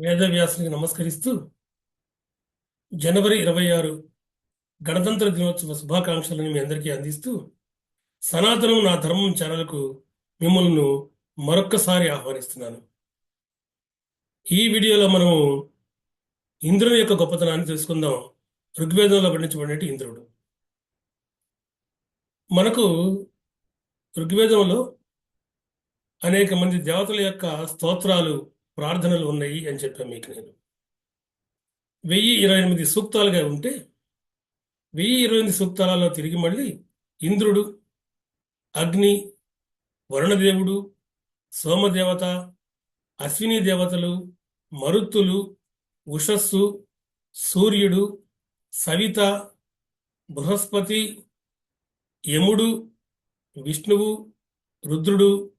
వేదవ్యాసునికి నమస్కరిస్తూ జనవరి ఇరవై ఆరు గణతంత్ర దినోత్సవ శుభాకాంక్షలను మీ అందరికీ అందిస్తూ సనాతనం నా ధర్మం ఛానల్కు మిమ్మల్ని మరొక్కసారి ఆహ్వానిస్తున్నాను. ఈ వీడియోలో మనము ఇంద్రుని యొక్క గొప్పతనాన్ని తెలుసుకుందాం. ఋగ్వేదంలో వర్ణించబడినట్టు ఇంద్రుడు. మనకు ఋగ్వేదంలో అనేక మంది దేవతల యొక్క స్తోత్రాలు ప్రార్థనలు ఉన్నాయి అని చెప్పాను మీకు నేను. వెయ్యి ఇరవై ఎనిమిది సూక్తాలుగా ఉంటే వెయ్యి ఇరవై ఎనిమిది సూక్తాలలో తిరిగి మళ్ళీ ఇంద్రుడు అగ్ని వరుణదేవుడు సోమదేవత అశ్విని దేవతలు మరుత్తులు ఉషస్సు సూర్యుడు సవిత బృహస్పతి యముడు విష్ణువు రుద్రుడు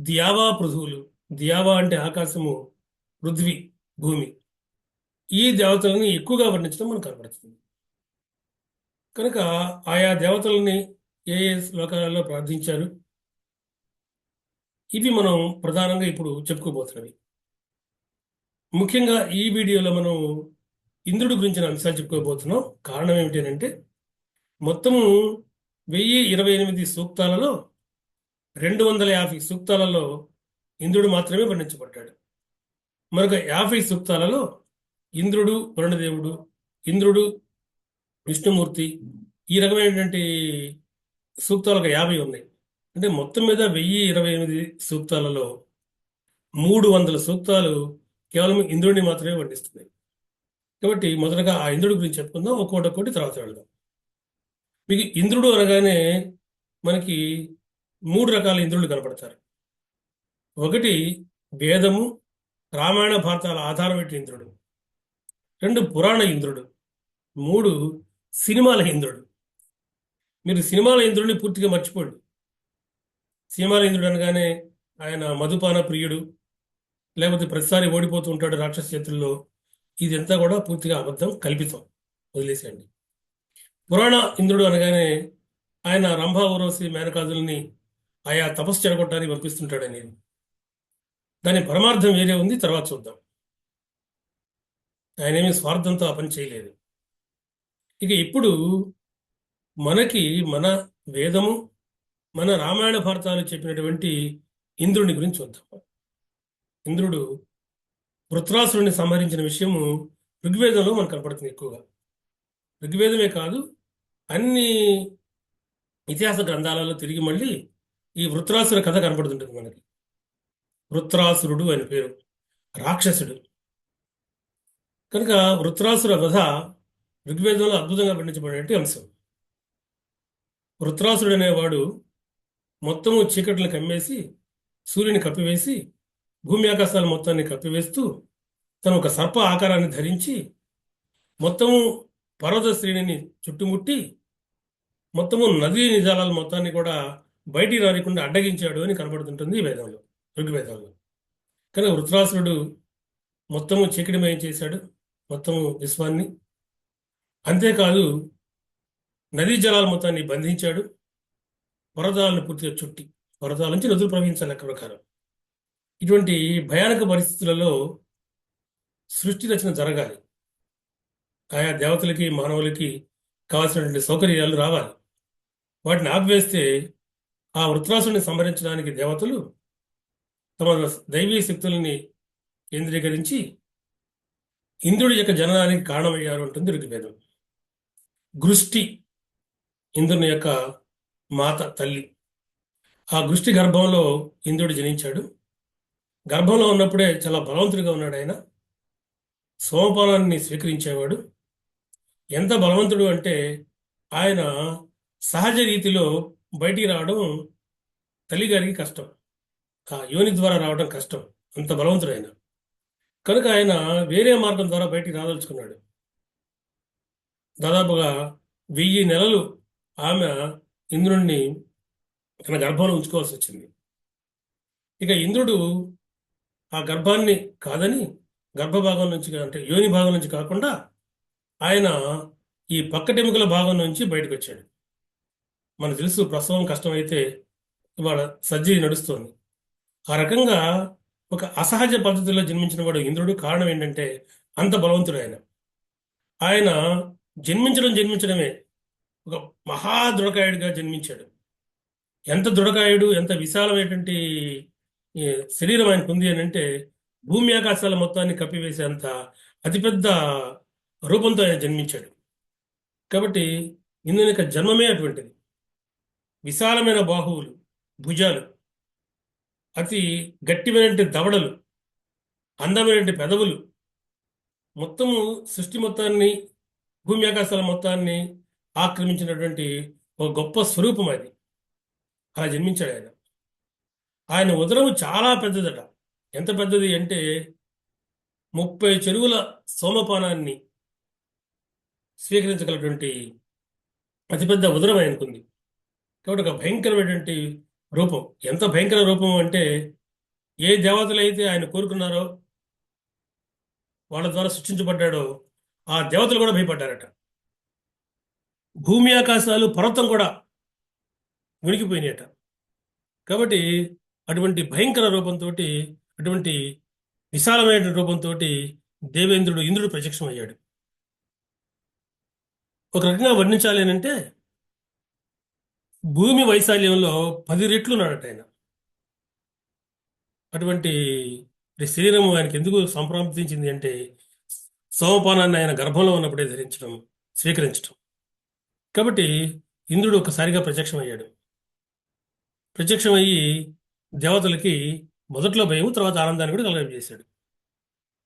ద్యావా పృథువులు. దియావా అంటే ఆకాశము పృథ్వీ భూమి. ఈ దేవతలని ఎక్కువగా వర్ణించడం మనకు కనపడుతుంది. కనుక ఆయా దేవతలని ఏ ఏ శ్లోకాలలో ప్రార్థించారు? ఇవి మనం ప్రధానంగా ఇప్పుడు చెప్పుకోబోతున్నవి. ముఖ్యంగా ఈ వీడియోలో మనం ఇంద్రుడి గురించిన అంశాలు చెప్పుకోబోతున్నాం. కారణం ఏమిటంటే మొత్తము వెయ్యి ఇరవై ఎనిమిది సూక్తాలలో రెండు వందల యాభై సూక్తాలలో ఇంద్రుడు మాత్రమే వర్ణించబడ్డాడు. మరొక యాభై సూక్తాలలో ఇంద్రుడు వరుణదేవుడు ఇంద్రుడు విష్ణుమూర్తి ఈ రకమైనటువంటి సూక్తాలు ఒక యాభై ఉన్నాయి. అంటే మొత్తం మీద వెయ్యి ఇరవై ఎనిమిది సూక్తాలలో మూడు వందల సూక్తాలు కేవలం ఇంద్రుడిని మాత్రమే వర్ణిస్తున్నాయి. కాబట్టి మొదటగా ఆ ఇంద్రుడి గురించి చెప్పుకుందాం ఒక్కోటి ఒక్కోటి తర్వాత వెళ్దాం. మీకు ఇంద్రుడు అనగానే మనకి మూడు రకాల ఇంద్రుడు కనపడతారు. ఒకటి వేదము రామాయణ భారతాల ఆధారమైన ఇంద్రుడు. రెండు పురాణ ఇంద్రుడు. మూడు సినిమాల ఇంద్రుడు. మీరు సినిమాల ఇంద్రుడిని పూర్తిగా మర్చిపోండి. సినిమాల ఇంద్రుడు అనగానే ఆయన మధుపాన ప్రియుడు లేకపోతే ప్రతిసారి ఓడిపోతూ ఉంటాడు రాక్షస చేతుల్లో ఇదంతా కూడా పూర్తిగా అబద్ధం కల్పితం. వదిలేసేయండి. పురాణ ఇంద్రుడు అనగానే ఆయన రంభా ఊరవసి ఆయా తపస్సు చెడగొట్టడానికి పంపిస్తుంటాడు అనేది దాని పరమార్థం వేరే ఉంది తర్వాత చూద్దాం. ఆయన ఏమీ స్వార్థంతో ఆ పని చేయలేదు. ఇక ఇప్పుడు మనకి మన వేదము మన రామాయణ భారతాలు చెప్పినటువంటి ఇంద్రుని గురించి చూద్దాం. ఇంద్రుడు వృత్రాసురుని సంహరించిన విషయము ఋగ్వేదంలో మనకు కనపడుతుంది ఎక్కువగా. ఋగ్వేదమే కాదు అన్ని ఇతిహాస గ్రంథాలలో తిరిగి మళ్ళీ ఈ వృత్రాసుర కథ కనపడుతుంటుంది మనకి. వృత్రాసురుడు అని పేరు. రాక్షసుడు. కనుక వృత్రాసుర వధ ఋగ్వేదంలో అద్భుతంగా పండించబడినట్టు అంశం. వృత్రాసుడు అనేవాడు మొత్తము చీకట్లను కమ్మేసి సూర్యుని కప్పివేసి భూమి ఆకాశాల మొత్తాన్ని కప్పివేస్తూ తను ఒక సర్ప ఆకారాన్ని ధరించి మొత్తము పర్వత శ్రేణిని చుట్టుముట్టి మొత్తము నదీ నిజాల మొత్తాన్ని కూడా బయటికి రానికుండా అడ్డగించాడు అని కనబడుతుంటుంది ఈ ఋగ్వేదంలో. కానీ వృత్రాసురుడు మొత్తము చీకటిమయం చేశాడు మొత్తము విశ్వాన్ని. అంతేకాదు నదీ జలాల మొత్తాన్ని బంధించాడు వరదాలను పూర్తిగా చుట్టి వరదాల నుంచి నదులు ప్రవహించాలి లెక్క ప్రకారం. ఇటువంటి భయానక పరిస్థితులలో సృష్టి రచన జరగాలి. ఆయా దేవతలకి మానవులకి కావాల్సినటువంటి సౌకర్యాలు రావాలి. వాటిని ఆపివేస్తే ఆ వృత్రాసుని సంహరించడానికి దేవతలు తమ దైవీ శక్తుల్ని కేంద్రీకరించి ఇంద్రుడి యొక్క జననానికి కారణమయ్యారు ఉంటుంది ఋగ్వేదం. గృష్టి ఇంద్రుని యొక్క మాత తల్లి. ఆ గృష్టి గర్భంలో ఇంద్రుడు జనించాడు. గర్భంలో ఉన్నప్పుడే చాలా బలవంతుడిగా ఉన్నాడు ఆయన. సోమపానాన్ని స్వీకరించేవాడు. ఎంత బలవంతుడు అంటే ఆయన సహజ రీతిలో బయటికి రావడం తల్లిగారికి కష్టం. ఆ యోని ద్వారా రావడం కష్టం. అంత బలవంతుడు ఆయన కనుక ఆయన వేరే మార్గం ద్వారా బయటికి రాదలుచుకున్నాడు. దాదాపుగా వెయ్యి నెలలు ఆమె ఇంద్రుణ్ణి తన గర్భంలో ఉంచుకోవాల్సి వచ్చింది. ఇక ఇంద్రుడు ఆ గర్భాన్ని కాదని గర్భభాగం నుంచి అంటే యోని భాగం నుంచి కాకుండా ఆయన ఈ పక్కటెముకల భాగం నుంచి బయటకు వచ్చాడు మనకు తెలుసు ప్రసవం కష్టమైతే ఇవాళ సర్జరీ నడుస్తోంది. ఆ రకంగా ఒక అసహజ పద్ధతిలో జన్మించిన వాడు ఇంద్రుడు. కారణం ఏంటంటే అంత బలవంతుడు ఆయన. ఆయన జన్మించడం జన్మించడమే. ఒక మహా దృఢకాయుడిగా జన్మించాడు. ఎంత దృఢకాయుడు ఎంత విశాలమైనటువంటి శరీరం ఆయనకు ఉంది అని అంటే భూమి ఆకాశాల మొత్తాన్ని కప్పివేసేంత అతిపెద్ద రూపంతో ఆయన జన్మించాడు. కాబట్టి ఇందుని జన్మమే అటువంటిది. విశాలమైన బాహువులు భుజాలు అతి గట్టిమైనటువంటి దవడలు అందమైనటువంటి పెదవులు మొత్తము సృష్టి మొత్తాన్ని భూమి ఆకాశాల మొత్తాన్ని ఆక్రమించినటువంటి ఒక గొప్ప స్వరూపం అది. అలా జన్మించాడు ఆయన. ఆయన ఉదరము చాలా పెద్దదట. ఎంత పెద్దది అంటే ముప్పై చెరువుల సోమపానాన్ని స్వీకరించగలటువంటి అతిపెద్ద ఉదరం ఆయనకుంది. కాబట్టి ఒక భయంకరమైనటువంటి రూపం. ఎంత భయంకర రూపం అంటే ఏ దేవతలు అయితే ఆయన కోరుకున్నారో వాళ్ళ ద్వారా సృష్టించబడ్డాడో ఆ దేవతలు కూడా భయపడ్డారట. భూమి ఆకాశాలు పర్వతం కూడా మునిగిపోయినాయట. కాబట్టి అటువంటి భయంకర రూపంతో అటువంటి విశాలమైన రూపంతో దేవేంద్రుడు ఇంద్రుడు ప్రత్యక్షమయ్యాడు. ఒక రకంగా వర్ణించాలి అని అంటే భూమి వైశాల్యంలో పది రెట్లు ఉన్నాడట ఆయన. అటువంటి శరీరం ఆయనకి ఎందుకు సంప్రాప్తించింది అంటే సోమపానాన్ని ఆయన గర్భంలో ఉన్నప్పుడే ధరించడం స్వీకరించడం. కాబట్టి ఇంద్రుడు ఒకసారిగా ప్రత్యక్షమయ్యాడు. ప్రత్యక్షమయ్యి దేవతలకి మొదట్లో భయం తర్వాత ఆనందాన్ని కూడా కలగజేశాడు.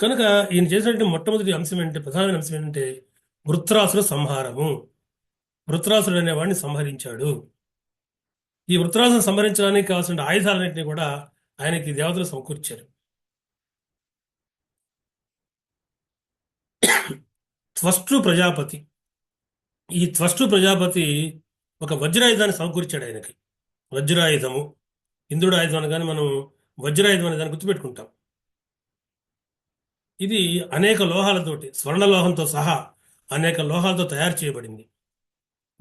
కనుక ఈయన చేసినటువంటి మొట్టమొదటి అంశం ఏంటంటే ప్రధానమైన అంశం ఏంటంటే వృత్రాసుర సంహారము. వృత్రాసుడు అనేవాడిని సంహరించాడు. ఈ వృత్రాసును సంహరించడానికి కావాల్సిన ఆయుధాలన్నింటినీ కూడా ఆయనకి దేవతలు సమకూర్చారు. త్వష్టు ప్రజాపతి. ఈ త్వష్టు ప్రజాపతి ఒక వజ్రాయుధాన్ని సమకూర్చాడు ఆయనకి. వజ్రాయుధము ఇంద్రుడు ఆయుధం అనగానే మనం వజ్రాయుధం అనే దాన్ని గుర్తుపెట్టుకుంటాం. ఇది అనేక లోహాలతోటి స్వర్ణలోహంతో సహా అనేక లోహాలతో తయారు చేయబడింది.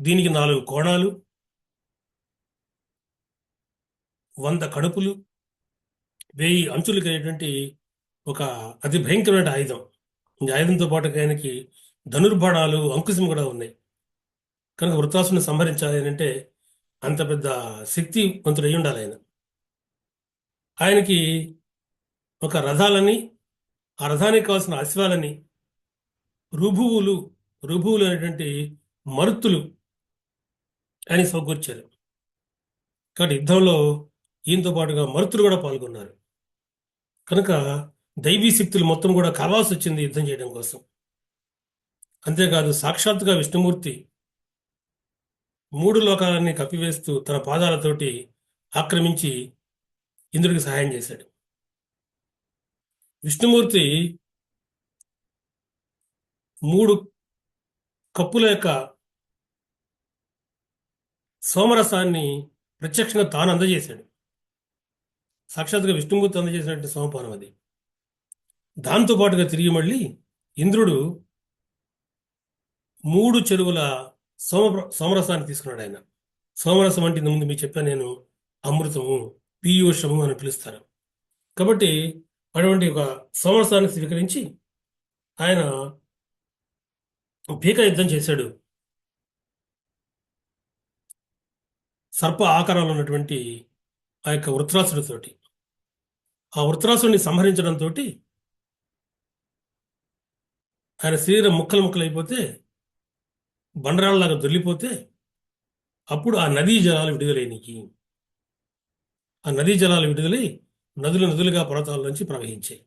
దీనికి నాలుగు కోణాలు వంద కడుపులు వెయ్యి అంచులు కలిగినటువంటి ఒక అతి భయంకరమైన ఆయుధం. ఈ ఆయుధంతో పాటు ఆయనకి ధనుర్బాణాలు అంకుశం కూడా ఉన్నాయి. కనుక వృత్తాసుని సంహరించాలి అని అంటే అంత పెద్ద శక్తివంతుడు అయి ఉండాలి ఆయన. ఆయనకి ఒక రథాలని ఆ రథానికి కావాల్సిన అశ్వాలని రుభువులు రుభువులు అనేటువంటి మరుత్తులు ఆయన సమకూర్చారు. కాబట్టి యుద్ధంలో ఈయనతో పాటుగా మరుతులు కూడా పాల్గొన్నారు. కనుక దైవీ శక్తులు మొత్తం కూడా కలవాల్సి వచ్చింది యుద్ధం చేయడం కోసం. అంతేకాదు సాక్షాత్తుగా విష్ణుమూర్తి మూడు లోకాలన్నీ కప్పివేస్తూ తన పాదాలతోటి ఆక్రమించి ఇంద్రుడికి సహాయం చేశాడు. విష్ణుమూర్తి మూడు కప్పుల యొక్క సోమరసాన్ని ప్రత్యక్షంగా తాను అందజేశాడు. సాక్షాత్గా విష్ణుమూర్తి అందజేసినటువంటి సోమపానం అది. దాంతో పాటుగా తిరిగి మళ్ళీ ఇంద్రుడు మూడు చెరువుల సోమ సోమరసాన్ని తీసుకున్నాడు ఆయన. సోమరసం అంటే ముందు మీకు చెప్పాను నేను అమృతము పీయూషము అని పిలుస్తారు. కాబట్టి అటువంటి ఒక సోమరసాన్ని స్వీకరించి ఆయన భీక యుద్ధం చేశాడు. సర్ప ఆకారంలో ఉన్నటువంటి ఆ యొక్క వృత్రాసుడితోటి. ఆ వృత్రాసుని సంహరించడంతో ఆయన శరీరం ముక్కలు ముక్కలు అయిపోతే బండరాళ్ళలాగా దొల్లిపోతే అప్పుడు ఆ నదీ జలాలు విడుదలైనకి ఆ నదీ జలాలు విడుదలై నదులు నదులుగా పర్వతాల నుంచి ప్రవహించాయి.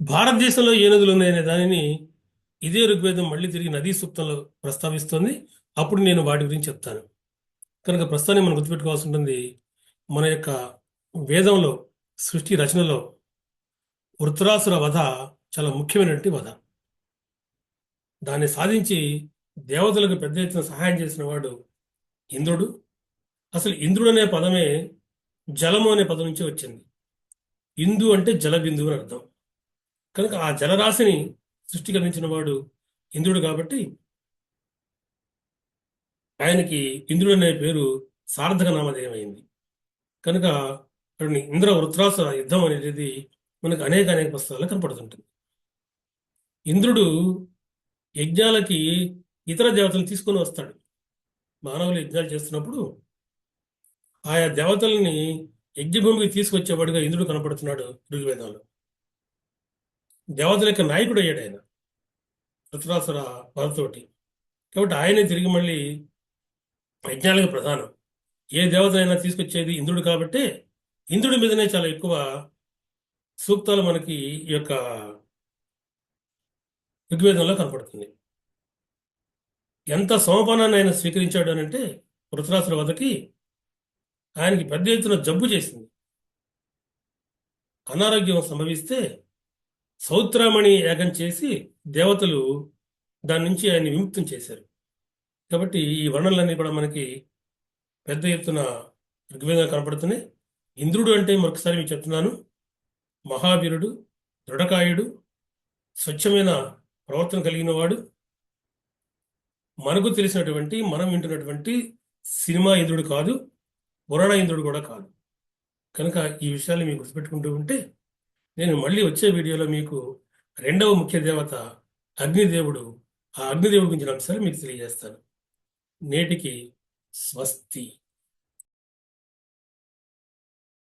భారతదేశంలో ఏ నదులు ఉన్నాయనే దానిని ఇదే ఋగ్వేదం మళ్ళీ తిరిగి నదీ సూక్తంలో ప్రస్తావిస్తుంది. అప్పుడు నేను వాటి గురించి చెప్తాను. కనుక ప్రస్తుతాన్ని మనం గుర్తుపెట్టుకోవాల్సి ఉంటుంది మన యొక్క వేదంలో సృష్టి రచనలో వృత్రాసుర వధ చాలా ముఖ్యమైనటువంటి వధ. దాన్ని సాధించి దేవతలకు పెద్ద ఎత్తున సహాయం చేసిన వాడు ఇంద్రుడు. అసలు ఇంద్రుడు అనే పదమే జలము అనే పదం నుంచి వచ్చింది. ఇందు అంటే జలబిందువు అని అర్థం. కనుక ఆ జలరాశిని సృష్టికరించిన వాడు ఇంద్రుడు కాబట్టి ఆయనకి ఇంద్రుడు అనే పేరు సార్థక నామధేయమైంది. కనుక అటువంటి ఇంద్ర వృత్రాసుర యుద్ధం అనేది మనకు అనేక అనేక పుస్తకాలు కనపడుతుంటుంది. ఇంద్రుడు యజ్ఞాలకి ఇతర దేవతలను తీసుకొని వస్తాడు. మానవులు యజ్ఞాలు చేస్తున్నప్పుడు ఆయా దేవతల్ని యజ్ఞభూమికి తీసుకొచ్చేవాడుగా ఇంద్రుడు కనపడుతున్నాడు ఋగ్వేదంలో. దేవతల యొక్క నాయకుడు అయ్యాడు ఆయన వృత్రాసుర వరతోటి. కాబట్టి ఆయనే తిరిగి మళ్ళీ యజ్ఞాలకు ప్రధానం. ఏ దేవతనైనా తీసుకొచ్చేది ఇంద్రుడు కాబట్టి ఇంద్రుడి మీదనే చాలా ఎక్కువ సూక్తాలు మనకి ఈ యొక్క ఋగ్వేదంలో కనపడుతుంది. ఎంత సోమపానాన్ని ఆయన స్వీకరించాడు అని అంటే వృత్రాసుల వదకి ఆయనకి పెద్ద ఎత్తున జబ్బు చేసింది. అనారోగ్యం సంభవిస్తే సౌత్రామణి యాగం చేసి దేవతలు దాని నుంచి ఆయన్ని విముక్తం చేశారు. కాబట్టి ఈ వర్ణనలన్నీ కూడా మనకి పెద్ద ఎత్తున ఋగ్వేదం కనపడుతున్నాయి. ఇంద్రుడు అంటే మరొకసారి మీకు చెప్తున్నాను. మహావీరుడు దృఢకాయుడు స్వచ్ఛమైన ప్రవర్తన కలిగిన వాడు మనకు తెలిసినటువంటి మనం వింటున్నటువంటి సినిమా ఇంద్రుడు కాదు పురాణ ఇంద్రుడు కూడా కాదు. కనుక ఈ విషయాలు మీకు గుర్తుపెట్టుకుంటూ ఉంటే నేను మళ్ళీ వచ్చే వీడియోలో మీకు రెండవ ముఖ్య దేవత అగ్నిదేవుడు ఆ అగ్నిదేవుడి గురించిన అంశాలు మీకు తెలియజేస్తాను. నేటికి స్వస్తి.